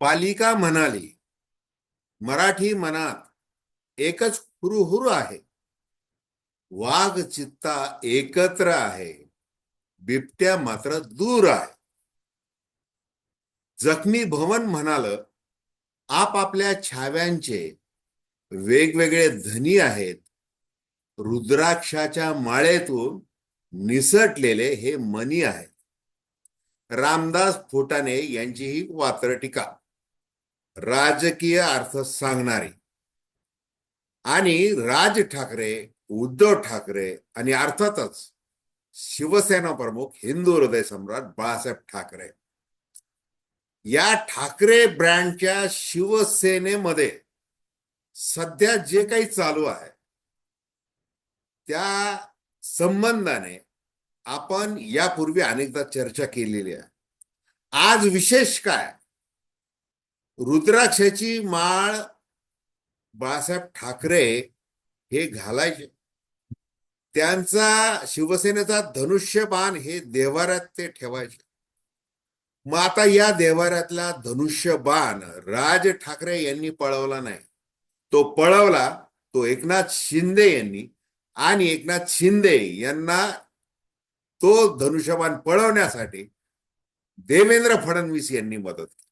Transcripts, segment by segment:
पालिका म्हणाली मराठी मनात एकच हुरुहुरु आहे. वाघ चित्ता एकत्र आहे. बिबट्या मात्र दूर आहे. जखमी भवन म्हणाल आपापल्या छाव्यांचे वेगवेगळे धनी आहेत. रुद्राक्षाच्या माळेतून निसटलेले हे मनी आहेत. रामदास फुटाणे यांची ही वात्र टीका राजकीय अर्थ सांगणारी. आणि राज ठाकरे उद्धव ठाकरे आणि अर्थातच शिवसेना प्रमुख हिंदू हृदय सम्राट बाळासाहेब ठाकरे. या ठाकरे ब्रँडच्या शिवसेनेमध्ये सध्या जे काही चालू आहे त्या संबंधाने आपण यापूर्वी अनेकदा चर्चा केलेली आहे. आज विशेष काय? रुद्राक्षाची माळ बाळासाहेब ठाकरे हे घालायचे. त्यांचा शिवसेनेचा धनुष्य बाण हे देवाऱ्यात ते ठेवायचे. मग आता या देवाऱ्यातला धनुष्यबाण राज ठाकरे यांनी पळवला नाही. तो पळवला तो एकनाथ शिंदे यांनी आणि एकनाथ शिंदे यांना तो धनुष्यबाण पळवण्यासाठी देवेंद्र फडणवीस यांनी मदत केली.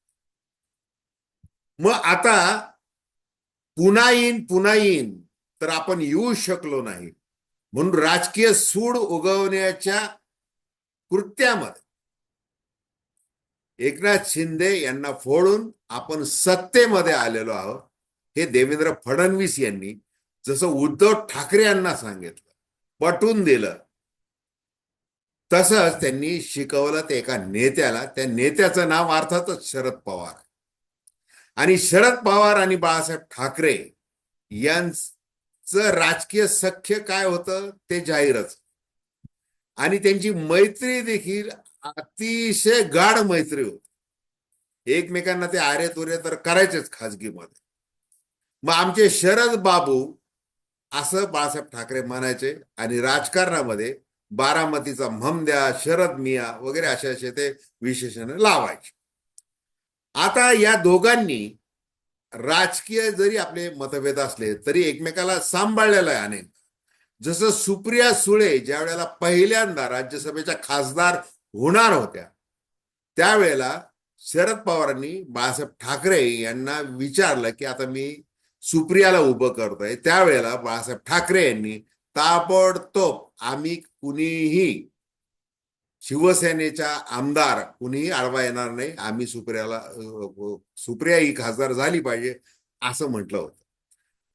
मग आता पुन्हा येईन पुन्हा येईन तर आपण येऊ शकलो नाही. म्हणून राजकीय सूड उगवण्याच्या कृत्यामध्ये एकनाथ शिंदे यांना फोडून आपण सत्तेमध्ये आलेलो आहोत. हे देवेंद्र फडणवीस यांनी जसं उद्धव ठाकरे यांना सांगितलं पटवून दिलं तसंच त्यांनी शिकवलं ते एका नेत्याला. त्या नेत्याचं नाव अर्थातच शरद पवार आणि शरद पवार आणि बाळासाहेब ठाकरे यांचं राजकीय सख्य काय होतं? ते जाहीरच. आणि त्यांची मैत्री देखील अतिशय गाढ मैत्री होती. एकमेकांना ते आरे तुरे तर करायचेच खाजगीमध्ये. मग आमचे शरद बाबू असं बाळासाहेब ठाकरे म्हणायचे आणि राजकारणामध्ये बारामतीचा म्हमद्या शरद मिया वगैरे असे असे ते विशेषण लावायचे. आता या दोघांनी राजकीय जरी आपले मतभेद असले तरी एकमेकाला सांभाळलेलं आहे अनेक. जसं सुप्रिया सुळे ज्या वेळेला पहिल्यांदा राज्यसभेच्या खासदार होणार होत्या त्यावेळेला शरद पवारांनी बाळासाहेब ठाकरे यांना विचारलं की आता मी सुप्रियाला उभं करतोय त्यावेळेला बाळासाहेब ठाकरे यांनी ताबडतोब आम्ही कुणीही शिवसेनेच्या आमदार कुणीही आडवा येणार नाही. आम्ही सुप्रियाला सुप्रिया ही खासदार झाली पाहिजे असं म्हटलं होतं.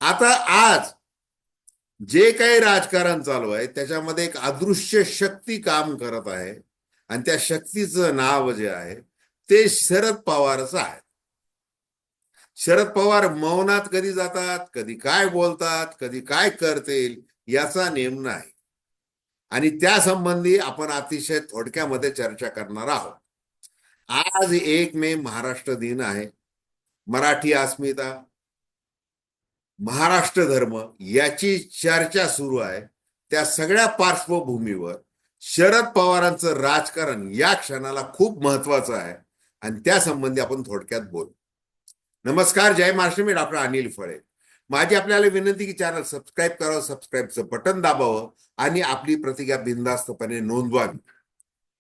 आता आज जे काही राजकारण चालू आहे त्याच्यामध्ये एक अदृश्य शक्ती काम करत आहे आणि त्या शक्तीचं नाव जे आहे ते शरद पवारच आहे. शरद पवार मौनात कधी जातात कधी काय बोलतात कधी काय करतील याचा नेम नाही. आणि त्या संबंधी आपण अतिशय थोडक्यामध्ये चर्चा करणार आहोत. आज एक मे महाराष्ट्र दिन आहे. मराठी अस्मिता महाराष्ट्र धर्म याची चर्चा सुरू आहे. त्या सगळ्या पार्श्वभूमीवर शरद पवारांचं राजकारण या क्षणाला खूप महत्वाचं आहे आणि त्या संबंधी आपण थोडक्यात बोलू. नमस्कार जय महाराष्ट्र मी डॉक्टर अनिल फळे. माझी आपल्याला विनंती की चॅनल सबस्क्राईब करावं सबस्क्राईबचं बटन दाबावं आणि आपली प्रतिज्ञा बिनधास्तपणे नोंदवावी.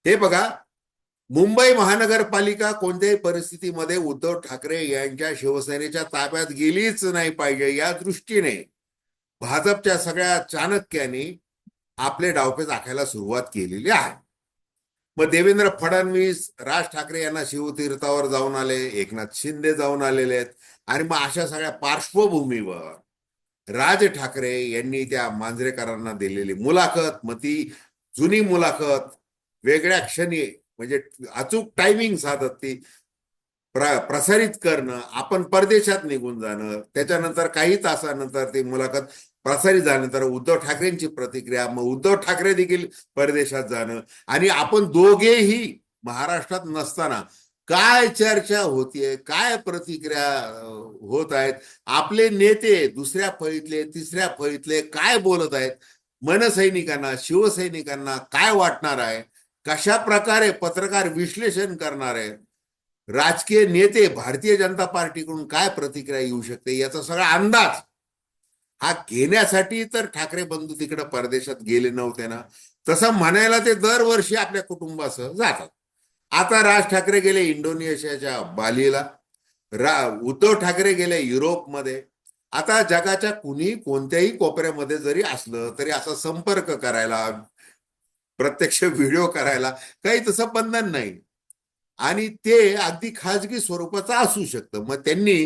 हे बघा मुंबई महानगरपालिका कोणत्याही परिस्थितीमध्ये उद्धव ठाकरे यांच्या शिवसेनेच्या ताब्यात गेलीच नाही पाहिजे या दृष्टीने भाजपच्या सगळ्या चाणक्यांनी आपले डावपेच आखायला सुरुवात केलेली आहे. मग देवेंद्र फडणवीस राज ठाकरे यांना शिवतीर्थावर जाऊन आले एकनाथ शिंदे जाऊन आलेले आहेत. आणि मग अशा सगळ्या पार्श्वभूमीवर राज ठाकरे यांनी त्या मांजरेकरांना दिलेली मुलाखत मग ती जुनी मुलाखत वेगळ्या क्षणी म्हणजे अचूक टायमिंग साधत ती प्र प्रसारित करणं आपण परदेशात निघून जाणं त्याच्यानंतर काही तासानंतर ती मुलाखत प्रसारित झाल्यानंतर उद्धव ठाकरेंची प्रतिक्रिया मग उद्धव ठाकरे देखील परदेशात जाणं. आणि आपण दोघेही महाराष्ट्रात नसताना काय चर्चा होतीये काय प्रतिक्रिया होत आहेत आपले नेते दुसऱ्या फळीतले तिसऱ्या फळीतले काय बोलत आहेत मनसैनिकांना शिवसैनिकांना काय वाटणार आहे कशा प्रकारे पत्रकार विश्लेषण करणार आहेत राजकीय नेते भारतीय जनता पार्टीकडून काय प्रतिक्रिया येऊ शकते याचा सगळा अंदाज हा घेण्यासाठी तर ठाकरे बंधू तिकडे परदेशात गेले नव्हते ना तसं म्हणायला ते दरवर्षी आपल्या कुटुंबासह जातात. आता राज ठाकरे गेले इंडोनेशियाच्या बालीला. रा उद्धव ठाकरे गेले युरोपमध्ये. आता जगाच्या कुणी कोणत्याही कोपऱ्यामध्ये जरी असलं तरी असा संपर्क करायला प्रत्यक्ष व्हिडिओ करायला काही तसं बंधन नाही. आणि ते अगदी खाजगी स्वरूपाचं असू शकतं. मग त्यांनी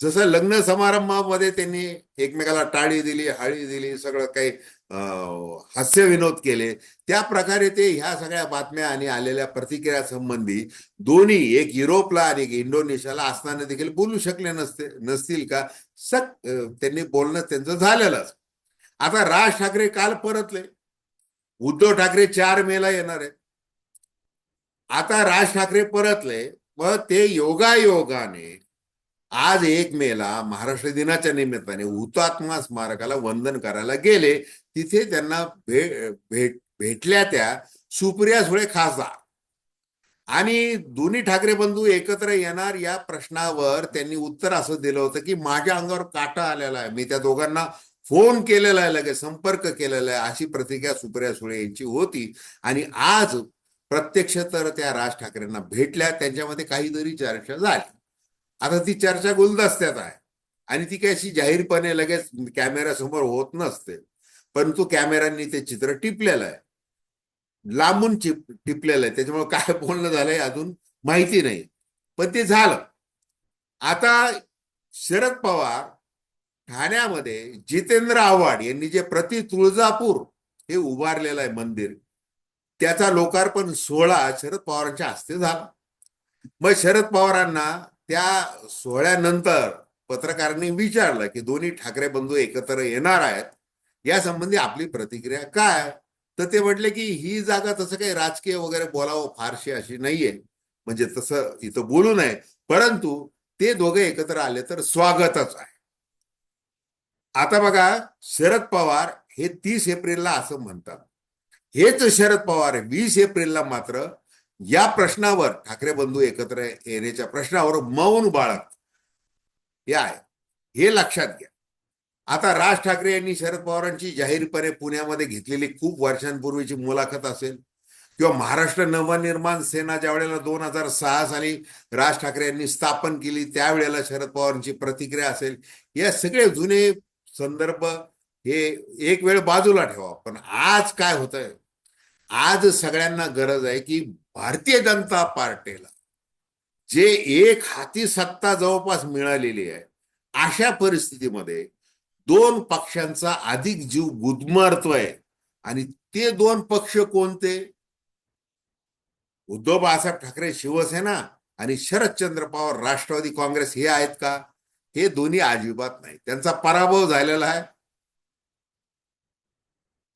जसं लग्न समारंभामध्ये त्यांनी एकमेकाला टाळी दिली हाळी दिली सगळं काही हास्य विनोद केले. त्या प्रकारे ते ह्या सगळ्या बातम्या आणि आलेल्या प्रतिक्रिया संबंधी दोन्ही एक युरोपला आणि एक इंडोनेशियाला असताना देखील बोलू शकले नसते नसतील का? सक त्यांनी बोलणं त्यांचं झालेलंच. आता राज ठाकरे काल परतले. उद्धव ठाकरे चार मेला येणार आहेत. आता राज ठाकरे परतले व ते योगायोगाने आज एक मेला महाराष्ट्र दिनाच्या निमित्ताने हुतात्मा स्मारकाला वंदन करायला गेले. तिथे त्यांना भे भेट भेटल्या त्या सुप्रिया सुळे खासदार. आणि दोन्ही ठाकरे बंधू एकत्र येणार या प्रश्नावर त्यांनी उत्तर असं दिलं होतं की माझ्या अंगावर काटा आलेला आहे. मी त्या दोघांना फोन केलेला आहे लगेच संपर्क केलेला आहे अशी प्रतिक्रिया सुप्रिया सुळे यांची होती. आणि आज प्रत्यक्ष तर त्या राज ठाकरेंना भेटल्या त्यांच्यामध्ये काहीतरी चर्चा झाली. आता ती चर्चा गुलदस्त्यात आहे. आणि ती काही अशी जाहीरपणे लगेच कॅमेऱ्यासमोर होत नसते. परंतु कॅमेऱ्यांनी ते चित्र टिपलेलं आहे. लांबून चिप टिपलेलं आहे. त्याच्यामुळे काय बोलणं झालंय अजून माहिती नाही. पण ते झालं. आता शरद पवार ठाण्यामध्ये जितेंद्र आव्हाड यांनी जे प्रति तुळजापूर हे उभारलेलं आहे मंदिर त्याचा लोकार्पण सोहळा शरद पवारांच्या हस्ते झाला. मग शरद पवारांना त्या सोहळ्यानंतर पत्रकारांनी विचारलं की दोन्ही ठाकरे बंधू एकत्र येणार आहेत? या संबंधी आपली प्रतिक्रिया काय? तर ते म्हटले की ही जागा तसं काही राजकीय वगैरे बोलावं फारशी अशी नाहीये. म्हणजे तसं इथं बोलू नये. परंतु ते दोघे एकत्र आले तर स्वागतच आहे. आता बघा शरद पवार हे तीस एप्रिलला असं म्हणतात. हेच शरद पवार वीस एप्रिलला मात्र या प्रश्नावर ठाकरे बंधू एकत्र येण्याच्या प्रश्नावर मौन बाळग. हे आहे. हे लक्षात घ्या. आता राज ठाकरे यांनी शरद पवारांची जाहीरपणे पुण्यामध्ये घेतलेली खूप वर्षांपूर्वीची मुलाखत असेल किंवा महाराष्ट्र नवनिर्माण सेना ज्या वेळेला दोन हजार सहा साली राज ठाकरे यांनी स्थापन केली त्यावेळेला शरद पवारांची प्रतिक्रिया असेल. या सगळे जुने संदर्भ हे एक वेळ बाजूला ठेवा. पण आज काय होत आहे आज सगळ्यांना गरज आहे की भारतीय जनता पार्टीला जे एक हाती सत्ता जवळपास मिळालेली आहे अशा परिस्थितीमध्ये दोन पक्षांचा अधिक जीव गुदमरतोय आणि ते दोन पक्ष कोणते? उद्धव बाळासाहेब ठाकरे शिवसेना आणि शरदचंद्र पवार राष्ट्रवादी काँग्रेस हे आहेत का? हे दोन्ही अजिबात नाही. त्यांचा पराभव झालेला आहे.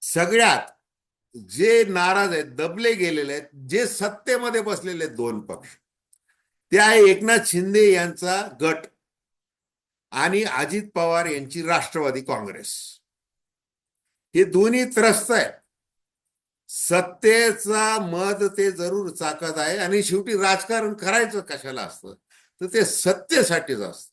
सगळ्यात जे नाराज आहेत दबले गेलेले आहेत जे सत्तेमध्ये बसलेले आहेत दोन पक्ष. ते आहे एकनाथ शिंदे यांचा गट आणि अजित पवार यांची राष्ट्रवादी काँग्रेस. हे दोन्ही त्रस्त आहेत. सत्तेचा मध ते जरूर चाकत आहे आणि शेवटी राजकारण करायचं कशाला असतं? तर ते सत्तेसाठीच असत.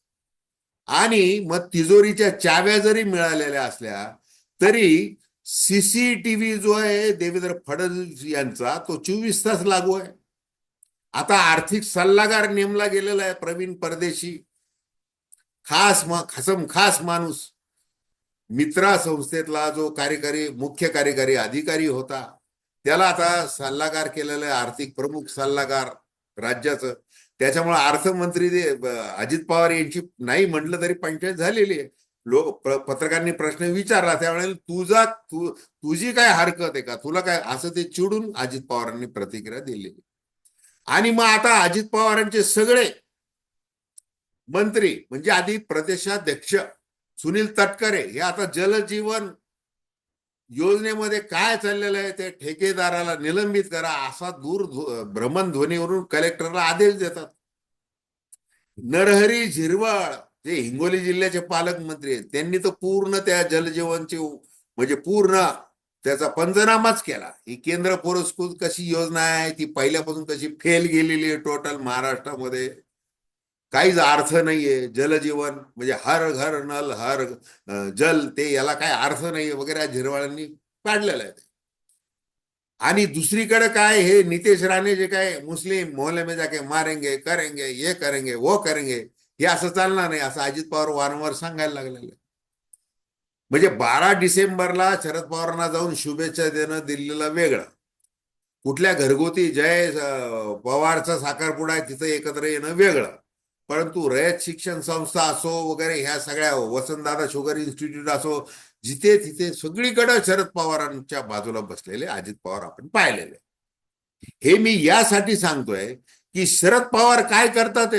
आणि मग तिजोरीच्या चाव्या जरी मिळालेल्या असल्या तरी सीसीटीव्ही जो आहे देवेंद्र फडणवीस यांचा तो चोवीस तास लागू आहे. आता आर्थिक सल्लागार नेमला गेलेला आहे प्रवीण परदेशी. खास खसम खास माणूस. मित्रा संस्थेतला जो कार्यकारी मुख्य कार्यकारी अधिकारी होता त्याला आता सल्लागार केलेला आहे आर्थिक प्रमुख सल्लागार राज्याचं. त्याच्यामुळे अर्थमंत्री अजित पवार यांची नाही म्हटलं तरी पंचायत झालेली आहे. लोक पत्रकारांनी प्रश्न विचारला त्यावेळेला तुझा तू तुझी काय हरकत आहे का? तुला काय असं ते चिडून अजित पवारांनी प्रतिक्रिया दिलेली आणि मग आता अजित पवारांचे सगळे मंत्री म्हणजे आधी प्रदेशाध्यक्ष सुनील तटकरे हे आता जलजीवन योजनेमध्ये काय चाललेलं आहे ते ठेकेदाराला निलंबित करा असा दूर भ्रमण ध्वनीवरून कलेक्टरला आदेश देतात. नरहरी झिरवळ जे हिंगोली जिल्ह्याचे पालकमंत्री आहेत. त्यांनी तर पूर्ण त्या जलजीवनचे म्हणजे पूर्ण त्याचा पंचनामाच केला. ही केंद्र पुरस्कृत कशी योजना आहे ती पहिल्यापासून कशी फेल गेलेली आहे टोटल महाराष्ट्रामध्ये? काहीच अर्थ नाहीये. जलजीवन म्हणजे हर घर नल हर जल ते याला काय अर्थ नाहीये वगैरे या झिरवाळांनी काढलेलं आहे आणि दुसरीकडे काय हे नितेश राणे जे काय मुस्लिम मोहल्ले में जाके मारेंगे करेंगे ये करेंगे वो करेंगे हे असं चालणार नाही असं अजित पवार वारंवार सांगायला लागलेलं आहे. म्हणजे बारा डिसेंबरला शरद पवारांना जाऊन शुभेच्छा देणं दिल्लीला वेगळं. कुठल्या घरगुती जय पवारचा साखरपुडा आहे तिथं एकत्र येणं वेगळं. परंतु रयत शिक्षण संस्था असो वगैरे ह्या सगळ्या वसंतदादा शुगर इन्स्टिट्यूट असो जिथे तिथे सगळीकडे शरद पवारांच्या बाजूला बसलेले अजित पवार आपण पाहिलेले. हे मी यासाठी सांगतोय की शरद पवार काय करतात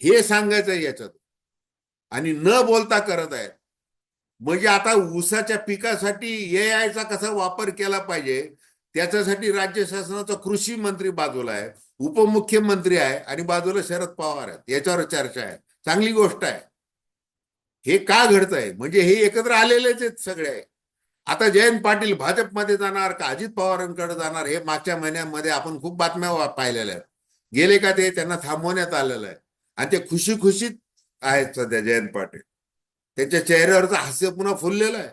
हे सांगायचं याच्यात. आणि न बोलता करत आहेत. म्हणजे आता ऊसाच्या पिकासाठी ए आयचा कसा वापर केला पाहिजे त्याच्यासाठी राज्य शासनाचा कृषी मंत्री बाजूला आहे उपमुख्यमंत्री आहे आणि बाजूला शरद पवार आहेत. याच्यावर चर्चा आहे. चांगली गोष्ट आहे. हे का घडतंय? म्हणजे हे एकत्र आलेलेच आहेत सगळे. आता जयंत पाटील भाजपमध्ये जाणार का अजित पवारांकडे जाणार हे मागच्या महिन्यामध्ये आपण खूप बातम्या पाहिलेल्या आहेत. गेले का ते? त्यांना थांबवण्यात आलेलं आहे. आणि ते खुशी खुशीत आहेत सध्या जयंत पाटील. त्यांच्या चेहऱ्यावरचं हास्य पुन्हा फुललेलं आहे.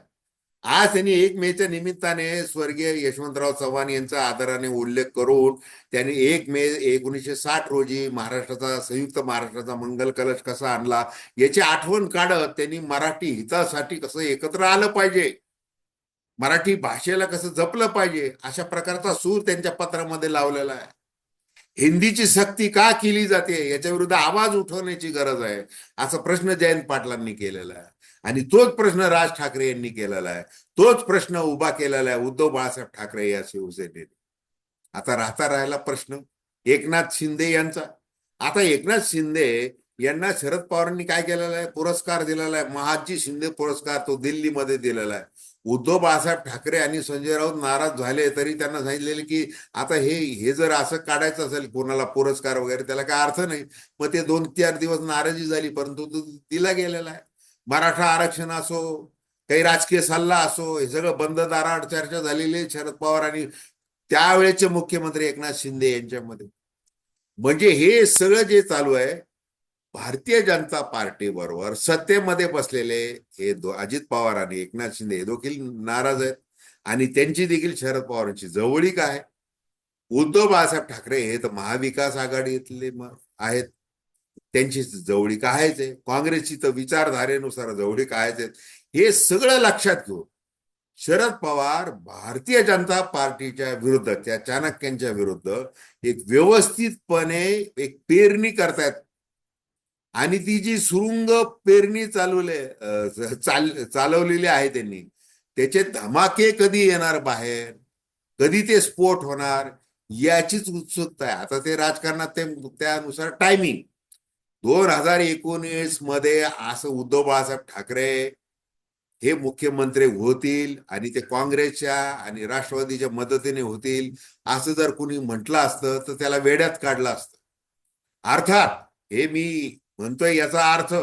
आज त्यांनी एक मेच्या निमित्ताने स्वर्गीय यशवंतराव चव्हाण यांचा आदराने उल्लेख करून त्यांनी एक मे एकोणीसशे साठ रोजी महाराष्ट्राचा संयुक्त महाराष्ट्राचा मंगल कलश कसा आणला याची आठवण काढत त्यांनी मराठी हितासाठी कसं एकत्र आलं पाहिजे मराठी भाषेला कसं जपलं पाहिजे अशा प्रकारचा सूर त्यांच्या पत्रामध्ये लावलेला आहे. हिंदीची सक्ती का केली जाते? याच्या विरुद्ध आवाज उठवण्याची गरज आहे. असा प्रश्न जयंत पाटलांनी केलेला आहे. आणि तोच प्रश्न राज ठाकरे यांनी केलेला आहे. तोच प्रश्न उभा केलेला आहे उद्धव बाळासाहेब ठाकरे या शिवसेनेने. आता राहता राहिला प्रश्न. एकनाथ शिंदे यांचा. आता एकनाथ शिंदे यांना शरद पवारांनी काय केलेला आहे? पुरस्कार दिलेला आहे. महाजी शिंदे पुरस्कार तो दिल्लीमध्ये दिलेला आहे. उद्धव बाळासाहेब ठाकरे आणि संजय राऊत नाराज झाले तरी त्यांना सांगितलेले की आता हे हे जर असं काढायचं असेल कोणाला पुरस्कार वगैरे त्याला काय अर्थ नाही. मग ते दोन चार दिवस नाराजी झाली परंतु तो दिला गेलेला आहे. मराठा आरक्षण असो काही राजकीय सल्ला असो हे सगळं बंद दाराआड चर्चा झालेली आहे शरद पवार आणि त्यावेळेचे मुख्यमंत्री एकनाथ शिंदे यांच्यामध्ये. म्हणजे हे सगळं जे चालू आहे भारतीय जनता पार्टी बरोबर सत्तेमध्ये बसलेले हे दो अजित पवार आणि एकनाथ शिंदे हे देखील नाराज आहेत. आणि त्यांची देखील शरद पवारांची जवळीक आहे. उद्धव बाळासाहेब ठाकरे हे तर महाविकास आघाडीतले आहेत. त्यांची जवळीक आहेच आहे. काँग्रेसची तर विचारधारेनुसार जवळीक आहेच आहेत हे सगळं लक्षात घेऊन शरद पवार भारतीय जनता पार्टीच्या विरुद्ध त्या चाणक्यांच्या विरुद्ध एक व्यवस्थितपणे एक पेरणी करतायत. आणि ती जी सुरुंग पेरणी चालवले चाल चालवलेली आहे त्यांनी त्याचे धमाके कधी येणार बाहेर? कधी ते स्फोट होणार? याचीच उत्सुकता आहे. आता ते राजकारणात ते त्यानुसार टायमिंग दोन हजार एकोणीसमध्ये असं उद्धव बाळासाहेब ठाकरे हे मुख्यमंत्री होतील आणि ते काँग्रेसच्या आणि राष्ट्रवादीच्या मदतीने होतील असं जर कुणी म्हटलं असतं तर त्याला वेड्यात काढलं असतं. अर्थात हे मी म्हणतोय याचा अर्थ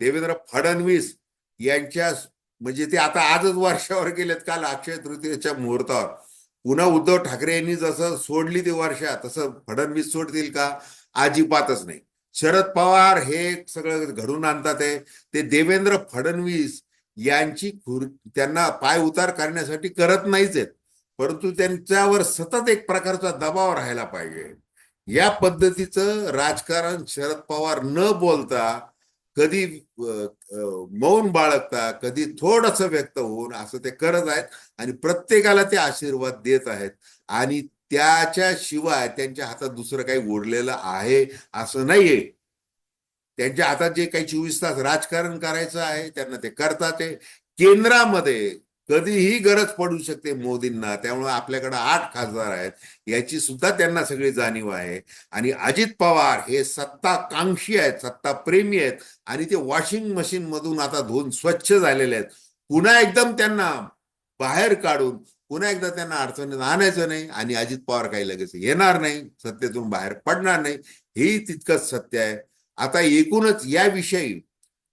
देवेंद्र फडणवीस यांच्या म्हणजे ते आता आजच वर्षावर गेलेत काल अक्षय तृतीयेच्या मुहूर्तावर. पुन्हा उद्धव ठाकरे यांनी जसं सोडली ती वर्षा तसं फडणवीस सोडतील का? अजिबातच नाही. शरद पवार हे सगळं घडून आणतात आहे ते देवेंद्र फडणवीस यांची खुर त्यांना पाय उतार करण्यासाठी करत नाहीच आहेत. परंतु त्यांच्यावर सतत एक प्रकारचा दबाव राहायला पाहिजे. या पद्धतीचं राजकारण शरद पवार न बोलता कधी मौन बाळगता कधी थोडस व्यक्त होऊन असं ते करत आहेत आणि प्रत्येकाला ते आशीर्वाद देत आहेत. आणि त्याच्याशिवाय त्यांच्या हातात दुसरं काही उरलेलं आहे असं नाहीये. त्यांच्या हातात जे काही चोवीस तास राजकारण करायचं आहे त्यांना ते करतात ते. केंद्रामध्ये कधीही गरज पडू शकते मोदींना. त्यामुळे आपल्याकडे आठ खासदार आहेत. याची सुद्धा त्यांना सगळी जाणीव आहे. आणि अजित पवार हे सत्ताकांक्षी आहेत सत्ता प्रेमी आहेत. आणि ते वॉशिंग मशीन मधून आता धुवून स्वच्छ झालेले आहेत. पुन्हा एकदम त्यांना बाहेर काढून पुन्हा एकदा त्यांना अडचणीत आणायचं नाही आणि अजित पवार काही लगेच येणार नाही सत्तेतून बाहेर पडणार नाही. हेही तितकंच सत्य आहे. आता एकूणच याविषयी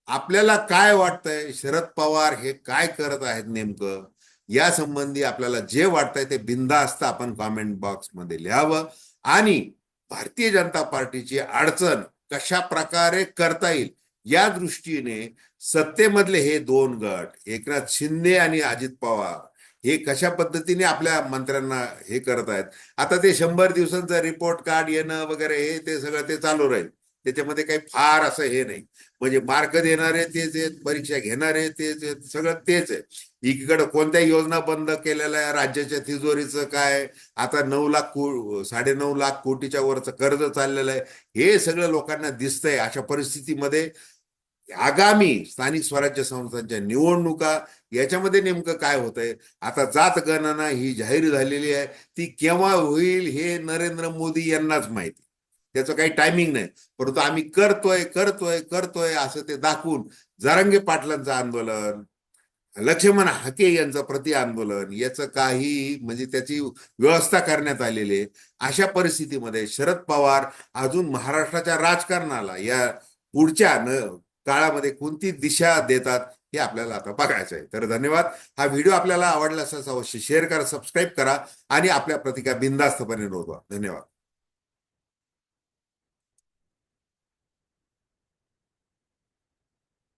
आपल्याला काय वाटतंय? शरद पवार हे काय करत आहेत नेमकं? या संबंधी आपल्याला जे वाटतंय ते बिंदास्त आपण कॉमेंट बॉक्समध्ये लिहावं. आणि भारतीय जनता पार्टीची अडचण कशा प्रकारे करता येईल या दृष्टीने सत्तेमधले हे दोन गट एकनाथ शिंदे आणि अजित पवार हे कशा पद्धतीने आपल्या मंत्र्यांना हे करत आहेत? आता ते शंभर दिवसांचा रिपोर्ट कार्ड येणं वगैरे हे ते सगळं ते चालू राहील. त्याच्यामध्ये काही फार असं हे नाही. म्हणजे मार्क देणारे तेच आहेत परीक्षा घेणारे तेच आहेत सगळं तेच आहे. एकीकडे कोणत्या योजना बंद केलेल्या आहे राज्याच्या तिजोरीचं काय? आता नऊ लाख को साडे नऊ लाख कोटीच्या वरचं कर्ज चाललेलं आहे. हे सगळं लोकांना दिसतंय अशा परिस्थितीमध्ये. आगामी स्थानिक स्वराज्य संस्थांच्या निवडणुका याच्यामध्ये नेमकं काय होतंय? आता जात गणना ही जाहीर झालेली आहे. ती केव्हा होईल हे नरेंद्र मोदी यांनाच माहिती. त्याचं काही टायमिंग नाही. परंतु आम्ही करतोय करतोय करतोय असं ते दाखवून जारंगे पाटलांचं आंदोलन लक्ष्मण हाके यांचं प्रति आंदोलन याचं काही म्हणजे त्याची व्यवस्था करण्यात आलेली आहे. अशा परिस्थितीमध्ये शरद पवार अजून महाराष्ट्राच्या राजकारणाला या पुढच्या काळामध्ये कोणती दिशा देतात हे आपल्याला आता बघायचं आहे. तर धन्यवाद. हा व्हिडिओ आपल्याला आवडला असल्यास अवश्य शेअर करा सबस्क्राईब करा आणि आपल्या प्रतिका बिंदास्तपणे नोंदवा. धन्यवाद.